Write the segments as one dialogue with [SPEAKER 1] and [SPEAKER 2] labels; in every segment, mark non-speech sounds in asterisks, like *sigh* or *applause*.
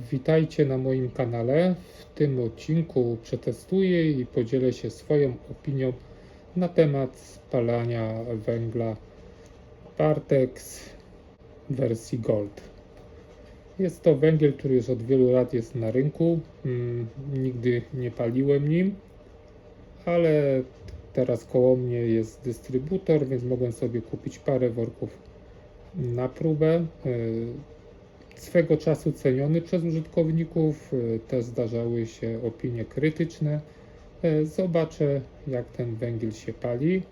[SPEAKER 1] Witajcie na moim kanale. W tym odcinku przetestuję i podzielę się swoją opinią na temat spalania węgla Partex wersji Gold. Jest to węgiel, który już od wielu lat jest na rynku. Mm, Nigdy nie paliłem nim, ale teraz koło mnie jest dystrybutor, więc mogłem sobie kupić parę worków na próbę. Swego czasu ceniony przez użytkowników, y, też zdarzały się opinie krytyczne. Y, Zobaczę, jak ten węgiel się pali.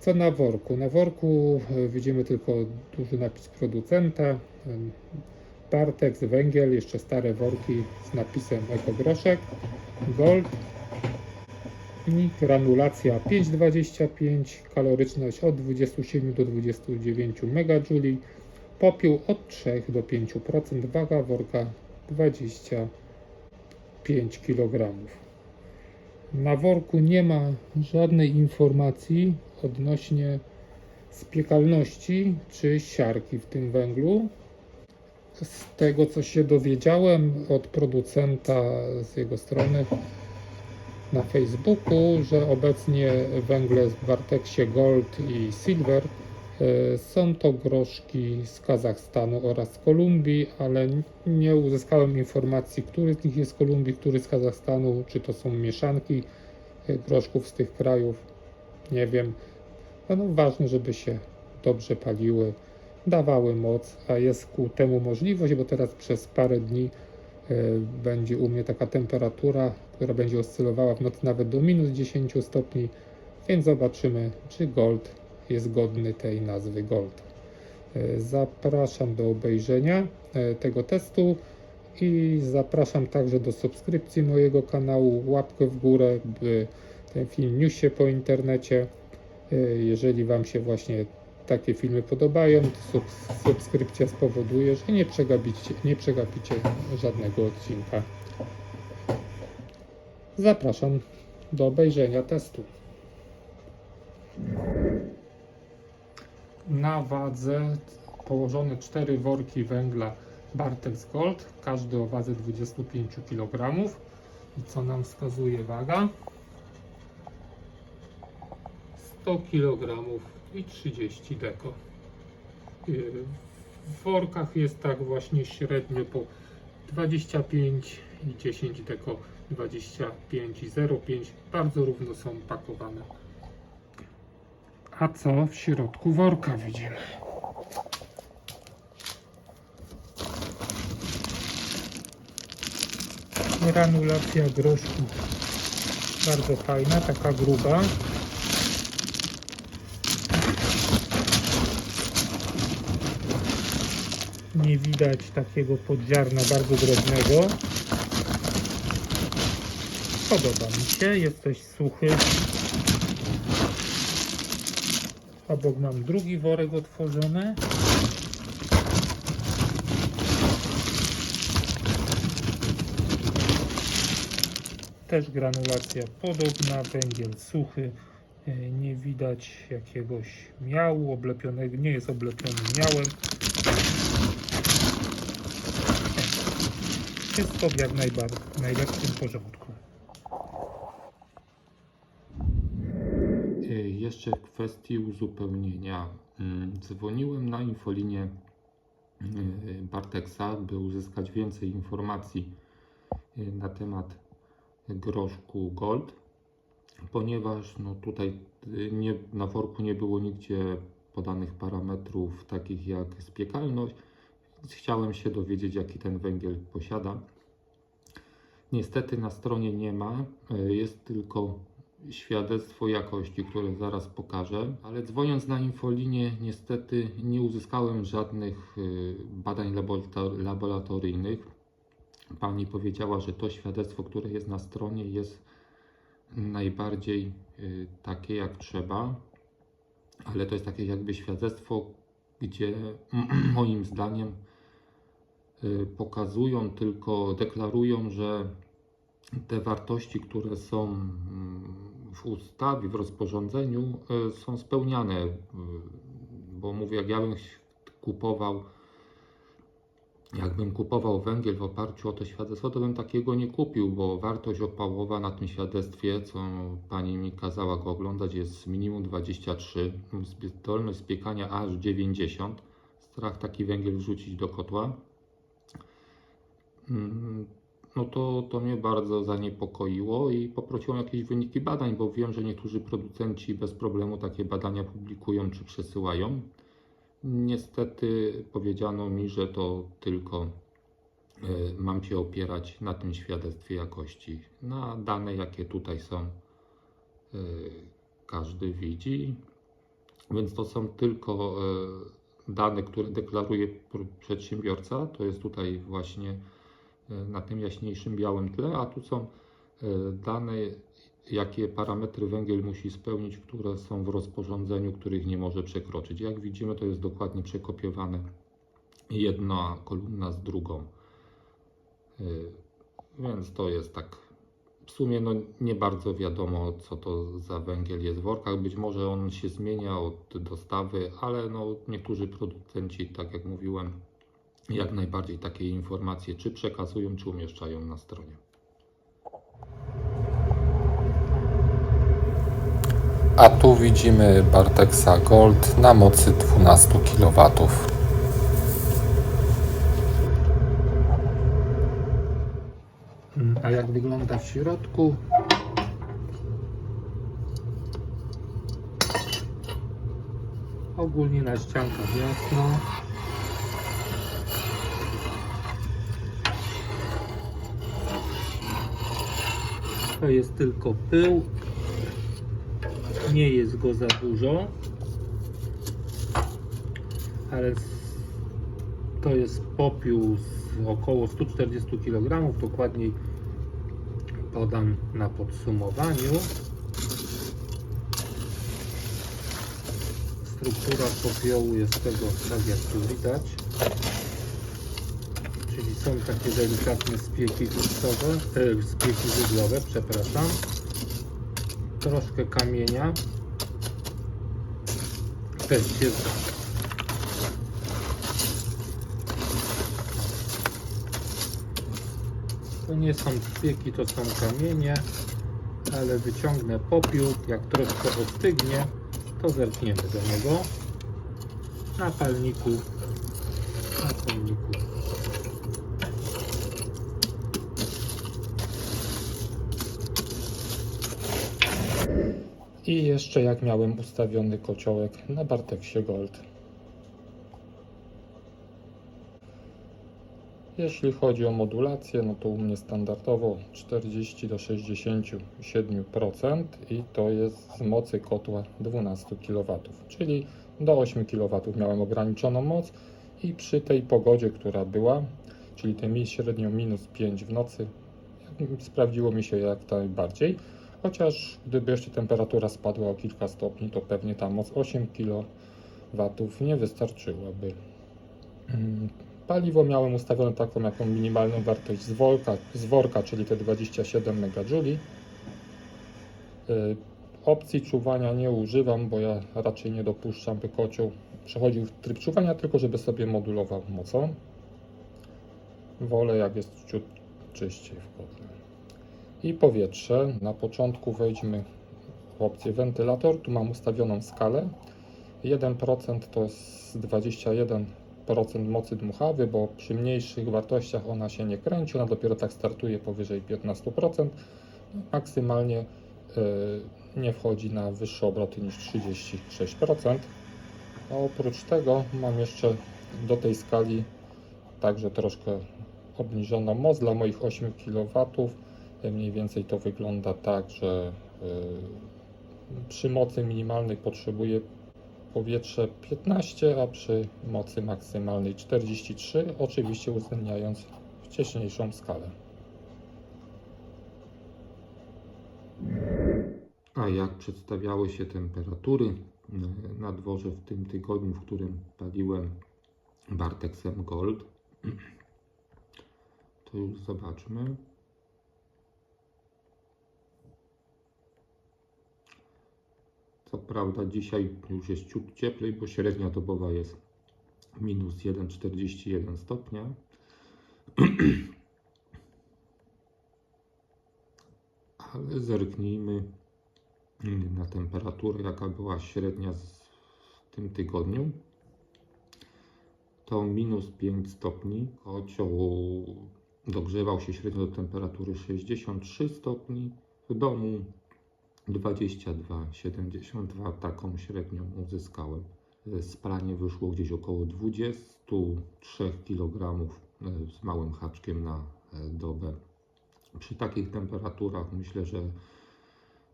[SPEAKER 1] Co na worku? Na worku y, widzimy tylko duży napis producenta. Partex, węgiel, jeszcze stare worki z napisem ekogroszek, gold i granulacja 5,25, kaloryczność od 27 do 29 MJ, popiół od 3 do 5%, waga worka 25 kg. Na worku nie ma żadnej informacji odnośnie spiekalności czy siarki w tym węglu. Z tego co się dowiedziałem od producenta z jego strony na Facebooku, że obecnie węgle w Barteksie Gold i Silver są to groszki z Kazachstanu oraz z Kolumbii, ale nie uzyskałem informacji, który z nich jest z Kolumbii, który z Kazachstanu, czy to są mieszanki e, groszków z tych krajów. Nie wiem. No ważne, żeby się dobrze paliły, dawały moc, a jest ku temu możliwość, bo teraz przez parę dni e, będzie u mnie taka temperatura, która będzie oscylowała w nocy nawet do minus 10 stopni, więc zobaczymy, czy Gold jest godny tej nazwy Gold. E, Zapraszam do obejrzenia e, tego testu i zapraszam także do subskrypcji mojego kanału, łapkę w górę, by ten film niósł się po internecie. E, Jeżeli Wam się właśnie takie filmy podobają, to sub- subskrypcja spowoduje, że nie przegapicie, nie przegapicie żadnego odcinka. Zapraszam do obejrzenia testu. Na wadze położone cztery worki węgla Bartex Gold, każdy o wadze 25 kg. I co nam wskazuje waga? 100 kg i 30 deko. Yy, W workach jest tak właśnie średnio po 25 i 10 deko 25 i 0,5 bardzo równo są pakowane. A co w środku worka widzimy? Granulacja groszku bardzo fajna, taka gruba. Nie widać takiego podziarna bardzo drobnego. Podoba mi się, jest suchy. Obok mam drugi worek otworzony. Też granulacja podobna, węgiel suchy. E, Nie widać jakiegoś miału oblepionego, nie jest oblepiony miałem. Wszystko w jak najbar- najlepszym porządku.
[SPEAKER 2] Y, Jeszcze w kwestii uzupełnienia. Mm, Dzwoniłem na infolinię y, Barteksa, by uzyskać więcej informacji y, na temat groszku Gold, ponieważ no tutaj y, nie, na worku nie było nigdzie podanych parametrów takich jak spiekalność, więc chciałem się dowiedzieć jaki ten węgiel posiada. Niestety na stronie nie ma, jest tylko świadectwo jakości, które zaraz pokażę, ale dzwoniąc na infolinię, niestety nie uzyskałem żadnych y, badań laborator- laboratoryjnych. Pani powiedziała, że to świadectwo, które jest na stronie, jest najbardziej y, takie jak trzeba, ale to jest takie jakby świadectwo, gdzie *clears throat* moim zdaniem y, pokazują tylko, deklarują, że te wartości, które są mm, w ustawie, w rozporządzeniu, y, są spełniane. y, Bo mówię, jak ja bym kupował
[SPEAKER 3] jakbym kupował węgiel w oparciu o to świadectwo, to bym takiego nie kupił, bo wartość opałowa na tym świadectwie, co pani mi kazała go oglądać, jest minimum 23, zdolność spiekania aż 90. Strach taki węgiel wrzucić do kotła. No to, to mnie bardzo zaniepokoiło i poprosiłem jakieś wyniki badań, bo wiem, że niektórzy producenci bez problemu takie badania publikują czy przesyłają. Niestety powiedziano mi, że to tylko e, mam się opierać na tym świadectwie jakości. Na dane, jakie tutaj są, e, każdy widzi. Więc to są tylko e, dane, które deklaruje pr- przedsiębiorca. To jest tutaj właśnie na tym jaśniejszym białym tle, a tu są e, dane, jakie parametry węgiel musi spełnić, które są w rozporządzeniu, których nie może przekroczyć. Jak widzimy, to jest dokładnie przekopiowane jedna kolumna z drugą. Y, Więc to jest tak. W sumie no, nie bardzo wiadomo, co to za węgiel jest w workach. Być może on się zmienia od dostawy, ale no, niektórzy producenci, tak jak mówiłem, jak najbardziej takie informacje czy przekazują, czy umieszczają na stronie.
[SPEAKER 2] A tu widzimy Barteksa Gold na mocy 12 kW. A jak wygląda w środku? Ogólnie na ściankach jasno. To jest tylko pył, nie jest go za dużo, ale to jest popiół z około 140 kg, dokładniej podam na podsumowaniu. Struktura popiołu jest tego tak jak tu widać. Są takie delikatne spieki wódcowe, e, spieki przepraszam troszkę kamienia. Też jest To nie są spieki, to są kamienie, ale wyciągnę popiół. Jak troszkę ostygnie, to zerkniemy do niego na palniku. Na palniku. I jeszcze jak miałem ustawiony kociołek na Barteksie Gold. Jeśli chodzi o modulację, no to u mnie standardowo 40 do 67% i to jest z mocy kotła 12 kW, czyli do 8 kW miałem ograniczoną moc i przy tej pogodzie, która była, czyli tej średnio minus 5 w nocy, sprawdziło mi się jak najbardziej. Chociaż gdyby jeszcze temperatura spadła o kilka stopni, to pewnie ta moc 8 kW nie wystarczyłaby. Mm, Paliwo miałem ustawione taką jaką minimalną wartość z worka, z worka czyli te 27 MJ. Y, Opcji czuwania nie używam, bo ja raczej nie dopuszczam, by kocioł przechodził w tryb czuwania, tylko żeby sobie modulował mocą. Wolę jak jest ciut czyściej w kotle. I powietrze. Na początku wejdźmy w opcję wentylator. Tu mam ustawioną skalę. 1% to jest 21% mocy dmuchawy, bo przy mniejszych wartościach ona się nie kręci. Ona dopiero tak startuje powyżej 15%. Maksymalnie y, nie wchodzi na wyższe obroty niż 36%. A oprócz tego mam jeszcze do tej skali także troszkę obniżoną moc dla moich 8 kW. Mniej więcej to wygląda tak, że y, przy mocy minimalnej potrzebuję powietrze 15, a przy mocy maksymalnej 43, oczywiście uwzględniając wcześniejszą skalę.
[SPEAKER 3] A jak przedstawiały się temperatury y, na dworze w tym tygodniu, w którym paliłem Barteksem Gold, *clears throat* to już zobaczmy. Co prawda dzisiaj już jest ciut cieplej, bo średnia dobowa jest minus 1,41 stopnia, *clears throat*
[SPEAKER 2] Ale zerknijmy na temperaturę, jaka była średnia w tym tygodniu. To minus 5 stopni. Kocioł dogrzewał się średnio do temperatury 63 stopni. W domu 22,72. Taką średnią uzyskałem. Spalanie wyszło gdzieś około 23 kg z małym haczkiem na e, dobę. Przy takich temperaturach myślę, że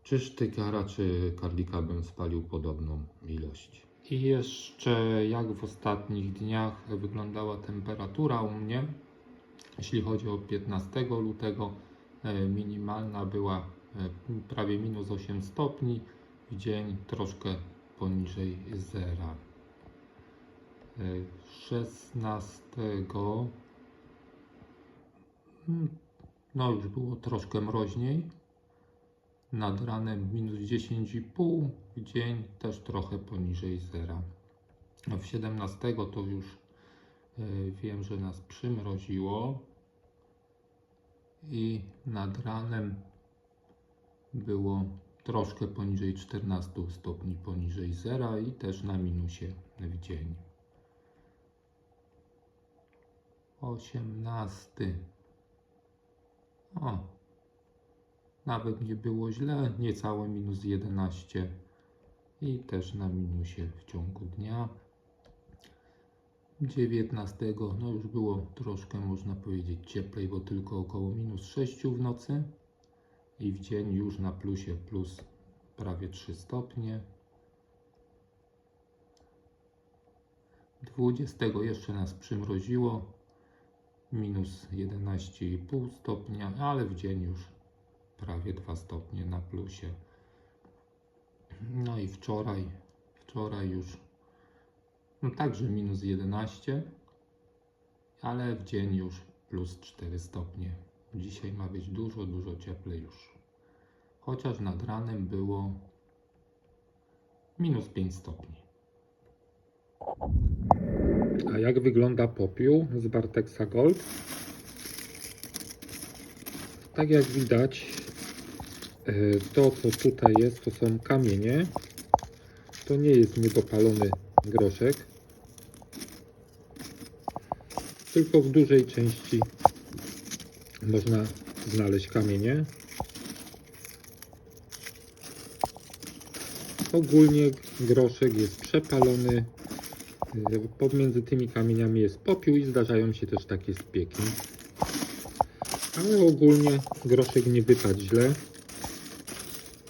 [SPEAKER 2] czy sztygara, czy karlika bym spalił podobną ilość. I jeszcze jak w ostatnich dniach wyglądała temperatura u mnie. Jeśli chodzi o 15 lutego, e, minimalna była e, prawie minus 8 stopni, w dzień troszkę poniżej zera. E, 16 mm, no już było troszkę mroźniej. Nad ranem minus 10,5, w dzień też trochę poniżej zera. A w 17 to już e, wiem, że nas przymroziło i nad ranem było troszkę poniżej 14 stopni poniżej zera i też na minusie w dzień. 18. O, nawet nie było źle, niecałe minus 11 i też na minusie w ciągu dnia. 19 no już było troszkę można powiedzieć cieplej, bo tylko około minus 6 w nocy i w dzień już na plusie plus prawie 3 stopnie. 20 jeszcze nas przymroziło, minus 11,5 stopnia, ale w dzień już prawie 2 stopnie na plusie. No i wczoraj, wczoraj już no także minus 11, ale w dzień już plus 4 stopnie. Dzisiaj ma być dużo, dużo cieplej już. Chociaż nad ranem było minus 5 stopni.
[SPEAKER 1] A jak wygląda popiół z Barteksa Gold? Tak jak widać, e, to co tutaj jest, to są kamienie. To nie jest niedopalony groszek. Tylko w dużej części można znaleźć kamienie. Ogólnie groszek jest przepalony. Pomiędzy tymi kamieniami jest popiół i zdarzają się też takie spieki. Ale ogólnie groszek nie wypadł źle.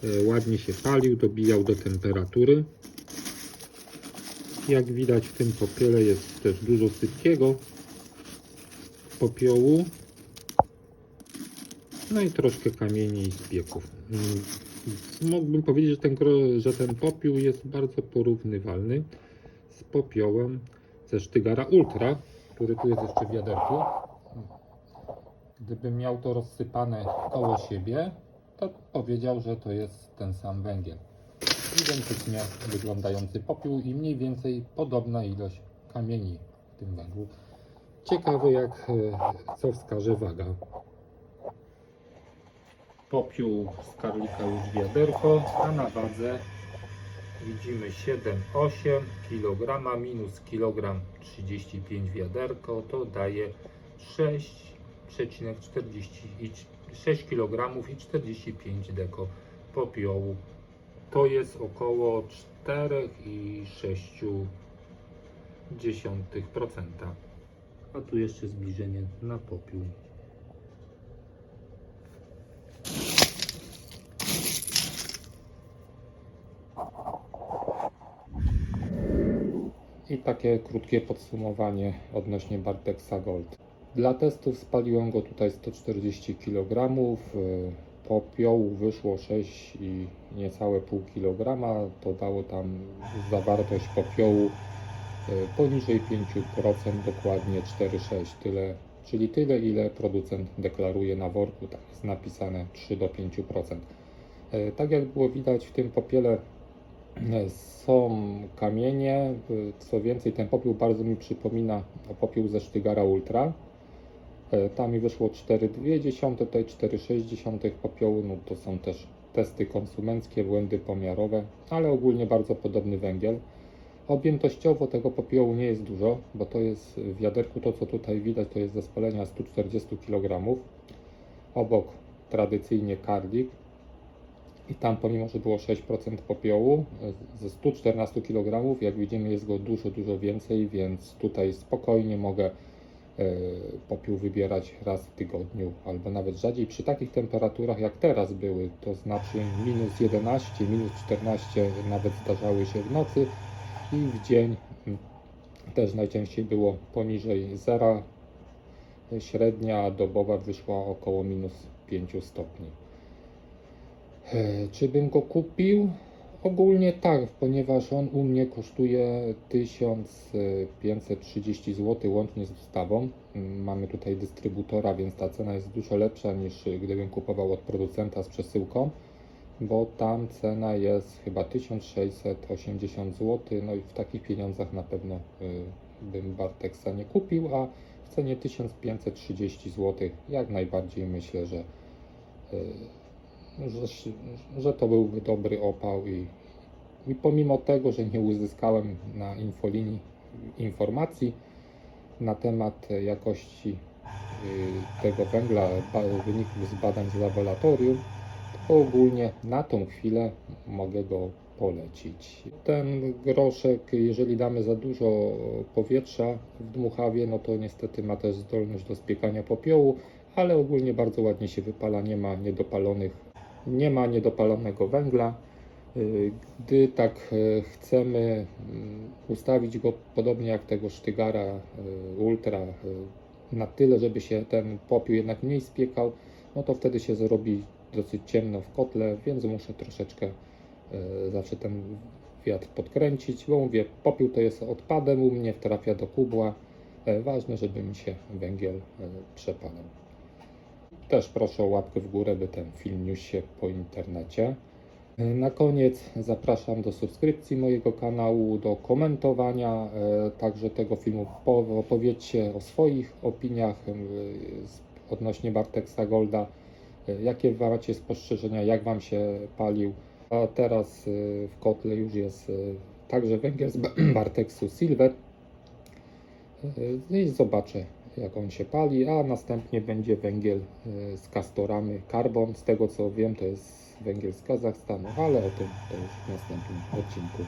[SPEAKER 1] Y, Ładnie się palił, dobijał do temperatury. Jak widać w tym popiele jest też dużo sypkiego popiołu. No i troszkę kamieni i spieków. Mm, Mógłbym powiedzieć, że ten, że ten popiół jest bardzo porównywalny z popiołem ze Sztygara Ultra, który tu jest jeszcze w wiaderku. Gdybym miał to rozsypane koło siebie, to powiedział, że to jest ten sam węgiel. Identycznie wyglądający popiół i mniej więcej podobna ilość kamieni w tym węglu. Ciekawe jak e, co wskaże waga. Popiół z karlika już wiaderko, a na wadze widzimy 7,8 kg minus kilogram 35 wiaderko to daje 6,46 kg i 45 deko popiołu. To jest około 4,6%. A tu jeszcze zbliżenie na popiół. Takie krótkie podsumowanie odnośnie Barteksa Gold. Dla testów spaliłem go tutaj 140 kg. Popiołu wyszło 6 i niecałe pół kilograma. To dało tam zawartość popiołu e, poniżej 5%, dokładnie 4,6 tyle, czyli tyle ile producent deklaruje na worku, tak jest napisane 3 do 5%. E, Tak jak było widać w tym popiele są kamienie, e, co więcej ten popiół bardzo mi przypomina popiół ze Sztygara Ultra.
[SPEAKER 2] E, Tam mi wyszło 4,2, tutaj 4,6 popiołu. No to są też testy konsumenckie, błędy pomiarowe, ale ogólnie bardzo podobny węgiel. Objętościowo tego popiołu nie jest dużo, bo to jest w wiaderku to, co tutaj widać, to jest ze spalenia 140 kg. Obok tradycyjnie kardik. I tam, pomimo że było 6% popiołu, e, ze 114 kg, jak widzimy, jest go dużo, dużo więcej, więc tutaj spokojnie mogę e, popiół wybierać raz w tygodniu, albo nawet rzadziej przy takich temperaturach jak teraz były, to znaczy minus 11, minus 14 nawet zdarzały się w nocy i w dzień mm, też najczęściej było poniżej zera. Średnia dobowa wyszła około minus 5 stopni. E, Czy bym go kupił? Ogólnie tak, ponieważ on u mnie kosztuje 1530 zł łącznie z dostawą. Mm, Mamy tutaj dystrybutora, więc ta cena jest dużo lepsza niż gdybym kupował od producenta z przesyłką, bo tam cena jest chyba 1680 zł. No i w takich pieniądzach na pewno y, bym Barteksa nie kupił, a w cenie 1530 zł jak najbardziej myślę, że y, że, że to byłby dobry opał i, i pomimo tego, że nie uzyskałem na infolinii informacji na temat jakości y, tego węgla, wyników z badań z laboratorium, to ogólnie na tą chwilę mogę go polecić. Ten groszek, jeżeli damy za dużo powietrza w dmuchawie, no to niestety ma też zdolność do spiekania popiołu, ale ogólnie bardzo ładnie się wypala, nie ma niedopalonych nie ma niedopalonego węgla. Y, Gdy tak y, chcemy mm, ustawić go podobnie jak tego Sztygara y, Ultra na tyle, żeby się ten popiół jednak mniej spiekał, no to wtedy się zrobi dosyć ciemno w kotle, więc muszę troszeczkę zawsze ten wiatr podkręcić, bo mówię, popiół to jest odpadem u mnie, trafia do kubła. E, Ważne, żeby mi się węgiel y, przepalał. Też proszę o łapkę w górę, by ten film niósł się po internecie. Na koniec zapraszam do subskrypcji mojego kanału, do komentowania e, także tego filmu. Po- Opowiedzcie o swoich opiniach e, odnośnie Barteksa Golda. E, Jakie macie spostrzeżenia, jak Wam się palił. A teraz w kotle już jest także węgiel z Ba- *clears throat* Barteksu Silver. E, I zobaczę, jak on się pali, a następnie będzie węgiel e, z kastorami Carbon. Z tego co wiem, to jest węgiel z Kazachstanu, ale o tym to już w następnym odcinku.